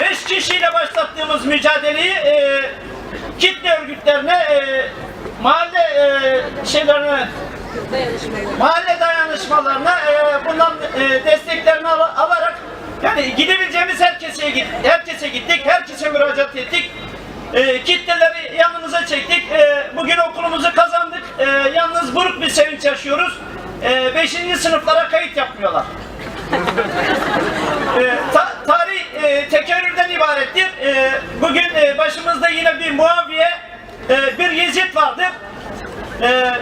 beş kişiyle başlattığımız mücadeleyi e, kitle örgütlerine, e, mahalle e, şeylerine, mahalle dayanışmalarına e, bundan e, desteklerini al- alarak yani gidebileceğimiz herkese git, herkese gittik, herkese müracaat ettik. E, kitleleri yanımıza çektik. E, bugün okulumuzu kazandık. E, yalnız buruk bir sevinç yaşıyoruz. E, beşinci sınıflara kayıt yapmıyorlar. E, tekerrürden ibarettir. E, bugün e, başımızda yine bir Muaviye, e, bir Yezid vardır. E,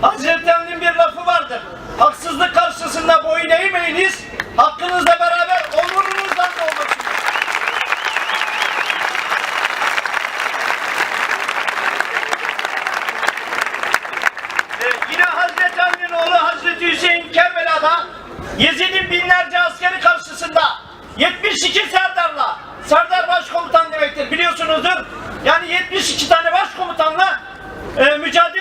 Hazreti Ali'nin bir lafı vardır. Haksızlık karşısında boyun eğmeyiniz, hakkınızla beraber onurunuzdan da olmasınız. Ee, yine Hazreti Ali'nin oğlu Hazreti Hüseyin Kerbela'da Yezid'in e, mücadele